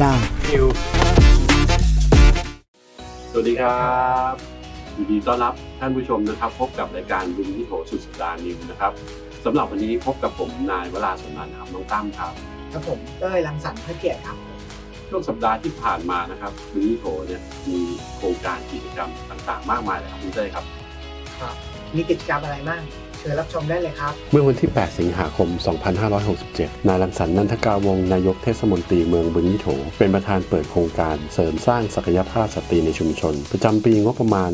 สุดสัปดาห์นิวสวัสดีครับยินดีต้อนรับท่านผู้ชมนะครับ พบกับรายการบุญที่โถสุดสัปดาห์นิวนะครับสำหรับวันนี้พบกับผมนายวราสมนันท์ครับน้องตั้มครับครับผมเต้ยรังสรรค์พระเกียรติครับช่วงสัปดาห์ที่ผ่านมานะครับบุญที่โถเนี่ยมีโครงการกิจกรรมต่างๆ มากมายเลยครับคุณเต้ยครับครับมีกิจกรรมอะไรบ้าง เชิญรับชมได้เลยครับ เมื่อวันที่ 8 สิงหาคม 2567 นายรังสรรค์นันทกาวงนายกเทศมนตรีเมืองบึงยี่โถ เป็นประธานเปิดโครงการเสริมสร้างศักยภาพสตรีในชุมชน ประจำปีงบประมาณ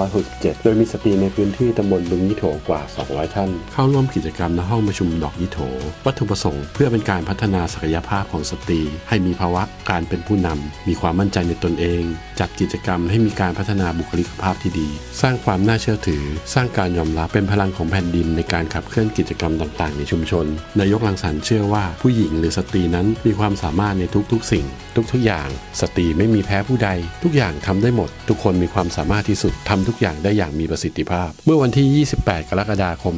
2567 โดยมีสตรีในพื้นที่ตำบลบึงยี่โถกว่า 200 ท่าน เข้าร่วมกิจกรรมณห้องประชุมดอกยี่โถ วัตถุประสงค์เพื่อเป็นการพัฒนาศักยภาพของสตรี ให้มีภาวะการเป็นผู้นำมีความมั่นใจในตนเอง จัดกิจกรรมให้มีการพัฒนาบุคลิกภาพที่ดี สร้างความน่าเชื่อถือ สร้างการยอมรับเป็นพลังของผ่นดินในการขับเคลื่อนกิจกรรมต่าง ๆ ในชุมชน นายกลังสรรค์เชื่อว่าผู้หญิงหรือสตรีนั้นมีความสามารถในทุกๆ สิ่ง ทุกๆอย่าง สตรีไม่มีแพ้ผู้ใด ทุกอย่างทำได้หมด ทุกคนมีความสามารถที่สุดทำทุกอย่างได้อย่างมีประสิทธิภาพ เมื่อวันที่ 28 กรกฎาคม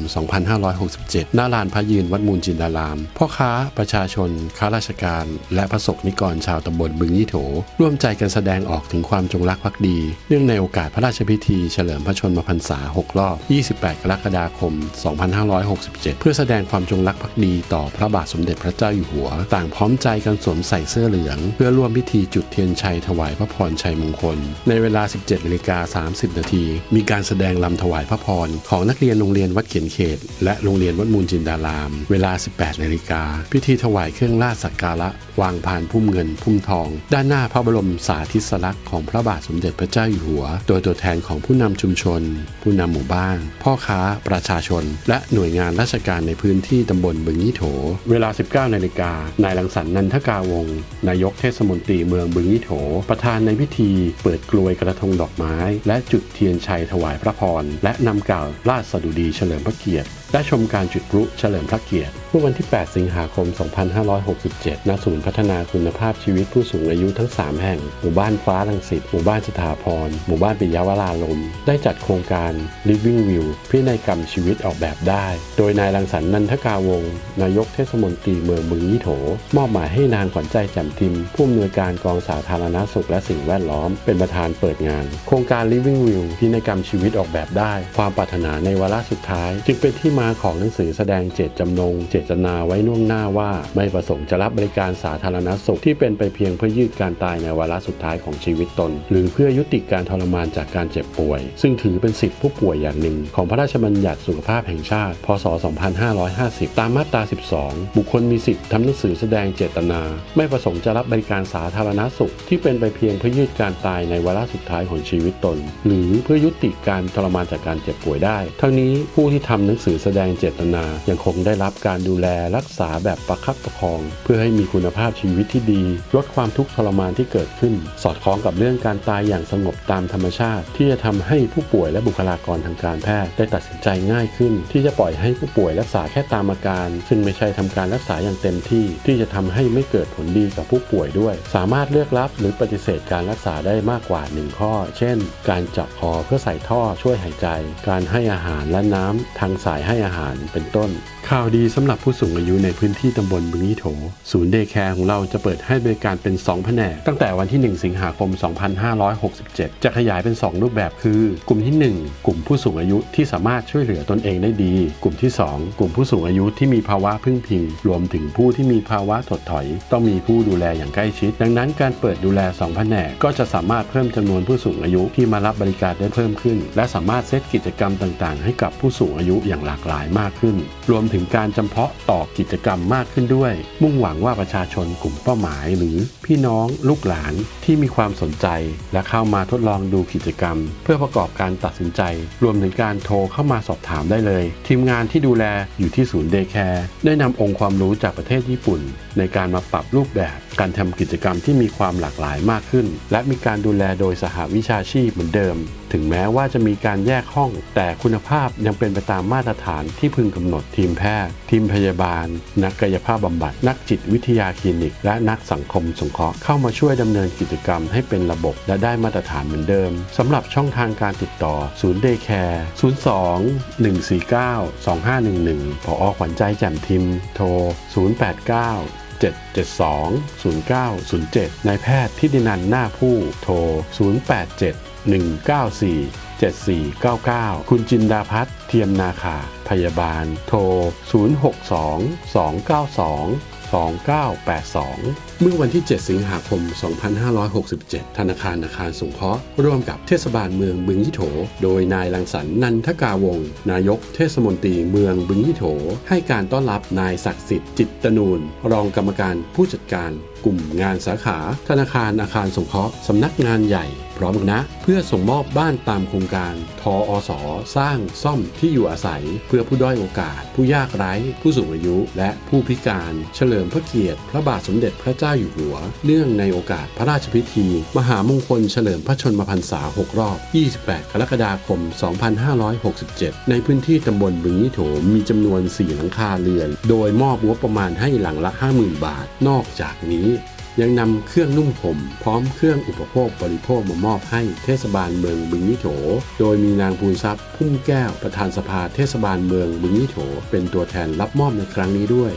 2567 หน้าลานพระยืนวัดมูลจินดาราม พ่อค้าประชาชน ข้าราชการ และพระสงฆ์นิกรชาวตำบลบึงยี่โถ ร่วมใจกันแสดงออกถึงความจงรักภักดี เนื่องในโอกาสพระราชพิธีเฉลิมพระชนมพรรษา 6 รอบ 28 กรกฎาคม 2567 เพื่อแสดงความจงรักภักดีต่อพระบาทสมเด็จพระเจ้าอยู่หัว ต่างพร้อมใจกันสวมใส่เสื้อเหลือง เพื่อร่วมพิธีจุดเทียนชัยถวายพระพรชัยมงคล ในเวลา 17นาฬิกา30 นาที มีการแสดงลำถวายพระพร ของนักเรียนโรงเรียนวัดเขียนเขต และโรงเรียนวัดมูลจินดาราม เวลา 18นาฬิกาพิธีถวายเครื่องราชสักการะ วางพานพุ่มเงินพุ่มทอง ด้านหน้าพระบรมสาธิสลักษณ์ของพระบาทสมเด็จพระเจ้าอยู่หัว โดยตัวแทนของผู้นำชุมชน ผู้นำหมู่บ้าน พ่อค้า ประชาชน และหน่วยงานราชการในพื้นที่ตำบลบึงยี่โถ เวลา 19นาฬิกานายรังสรรค์นันทกาวงนายกเทศมนตรีเมืองบึงยี่โถ ประธานในพิธีเปิดกลวยกระทงดอกไม้ และจุดเทียนชัยถวายพระพร และนำกล่าวราชสดุดีเฉลิมพระเกียรติและชมการจุดพลุเฉลิมพระเกียรติเมื่อวันที่ 8 สิงหาคม 2567 ณ ศูนย์พัฒนาคุณภาพชีวิตผู้สูงอายุทั้ง 3 แห่ง หมู่บ้านฟ้ารังสิต หมู่บ้านสถาพร หมู่บ้านปิยวราลม ได้จัดโครงการ Living View พินัยกรรมชีวิตออกแบบได้ โดยนายรังสรรค์นันทกาวง นายกเทศมนตรีเมืองบึงยี่โถ มอบหมายให้นางขวัญใจแจ่มทิม ผู้อำนวยการกองสาธารณสุขและสิ่งแวดล้อม เป็นประธานเปิดงาน โครงการ Living View พินัยกรรมชีวิตออกแบบได้ ความปรารถนาในวาระสุดท้าย จึงเป็นที่มาของหนังสือแสดงเจตจำนง เจตนาไว้ล่วงหน้าว่า ไม่ประสงค์จะรับบริการสาธารณสุขที่เป็นไปเพียงเพื่อยืดการตายในวาระสุดท้ายของชีวิตตน หรือเพื่อยุติการทรมานจากการเจ็บป่วย ซึ่งถือเป็นสิทธิผู้ป่วยอย่างหนึ่ง ของพระราชบัญญัติสุขภาพแห่งชาติ พศ 2550 ตามมาตรา 12 บุคคลมีสิทธิทำหนังสือแสดงเจตนา ไม่ประสงค์จะรับบริการสาธารณสุขที่เป็นไปเพียงเพื่อยืดการตายในวาระสุดท้ายของชีวิตตน หรือเพื่อยุติการทรมานจากการเจ็บป่วยได้ ทั้งนี้ผู้ที่ทำหนังสือแสดงเจตนา ยังคงได้รับการดูแลรักษาแบบประคับประคอง เพื่อให้มีคุณภาพชีวิตที่ดี ลดความทุกข์ทรมานที่เกิดขึ้น สอดคล้องกับเรื่องการตายอย่างสงบตามธรรมชาติ ที่จะทำให้ผู้ป่วยและบุคลากรทางการแพทย์ได้ตัดสินใจง่ายขึ้น ที่จะปล่อยให้ผู้ป่วยรักษาแค่ตามอาการ ซึ่งไม่ใช่ทำการรักษาอย่างเต็มที่ ที่จะทำให้ไม่เกิดผลดีกับผู้ป่วยด้วย สามารถเลือกรับหรือปฏิเสธการรักษาได้มากกว่า 1 ข้อ เช่น การจาะคอเพื่อใส่ท่อช่วยหายใจ การให้อาหารและน้ำทางสายให้อาหารเป็นต้น ข่าวดีสำหรับผู้สูงอายุในพื้นที่ตำบลบึงยี่โถ ศูนย์เดย์แคร์ของเราจะเปิดให้บริการเป็น 2 แผนก ตั้งแต่วันที่ 1 สิงหาคม 2567 จะขยายเป็น 2 รูปแบบคือ กลุ่มที่ 1 กลุ่มผู้สูงอายุที่สามารถช่วยเหลือตนเองได้ดี กลุ่มที่ 2 กลุ่มผู้สูงอายุที่มีภาวะพึ่งพิง รวมถึงผู้ที่มีภาวะถดถอย ต้องมีผู้ดูแลอย่างใกล้ชิด ดังนั้นการเปิดดูแล 2 แผนกก็จะสามารถเพิ่มจำนวนผู้สูงอายุที่มารับบริการได้เพิ่มขึ้น และสามารถเซตกิจกรรมต่าง ๆ ให้กับผู้สูงอายุอย่างหลากหลายมากขึ้น รวมถึงการจำเพาะต่อกิจกรรมมากขึ้นด้วย มุ่งหวังว่าประชาชนกลุ่มเป้าหมาย หรือพี่น้องลูกหลานที่มีความสนใจ และเข้ามาทดลองดูกิจกรรม เพื่อประกอบการตัดสินใจ รวมถึงการโทรเข้ามาสอบถามได้เลย ทีมงานที่ดูแลอยู่ที่ศูนย์เดย์แคร์ได้นำองค์ความรู้จากประเทศญี่ปุ่น ในการมาปรับรูปแบบการทำกิจกรรมที่มีความหลากหลายมากขึ้น และมีการดูแลโดยสหวิชาชีพเหมือนเดิมถึงแม้ว่าจะมีการแยกห้อง แต่คุณภาพยังเป็นไปตามมาตรฐานที่พึงกำหนดทีมแพทย์ ทีมพยาบาล นักกายภาพบำบัด นักจิตวิทยาคลินิก และนักสังคมสงเคราะห์เข้ามาช่วยดำเนินกิจกรรมให้เป็นระบบและได้มาตรฐานเหมือนเดิมสำหรับช่องทางการติดต่อศูนย์เดย์แคร์02 149 2511ผอขวัญใจแจ่มทิม โทร 089 07720907 นายแพทย์ทิตินันหน้าผู้โทร 087 194 7499 คุณจินดาพัฒน์เทียมนาคา พยาบาล โทร 062 292 2982 เมื่อวันที่ 7 สิงหาคม 2567 ธนาคารอาคารสงเคราะห์ร่วมกับเทศบาลเมืองบึงยี่โถ โดยนายรังสรรค์นันทกาวง นายกเทศมนตรีเมืองบึงยี่โถ ให้การต้อนรับนายศักดิ์สิทธิ์จิตตนูน รองกรรมการผู้จัดการ กลุ่มงานสาขา ธนาคารอาคารสงเคราะห์สำนักงานใหญ่ พร้อมคณะเพื่อส่งมอบบ้านตามโครงการ ทออสสร้างซ่อมที่อยู่อาศัย เพื่อผู้ด้อยโอกาส ผู้ยากไร้ ผู้สูงอายุ และผู้พิการ เฉลิมพระเกียรติ พระบาทสมเด็จพระเจ้าอยู่หัว เนื่องในโอกาสพระราชพิธี มหามงคลเฉลิมพระชนมพรรษา 6 รอบ 28 กรกฎาคม 2567 ในพื้นที่ตำบลบึงยี่โถมีจำนวน 4 หลังคาเรือน โดยมอบงบประมาณให้หลังละ 50,000 บาท นอกจากนี้ ยังนำเครื่องนุ่มผม พร้อมเครื่องอุปโภคบริโภคมามอบให้เทศบาลเมืองบึงยิโถ โดยมีนางภูนทรัพย์พุ่มแก้วประธานสภาเทศบาลเมืองบึงยิโถ เป็นตัวแทนรับมอบในครั้งนี้ด้วย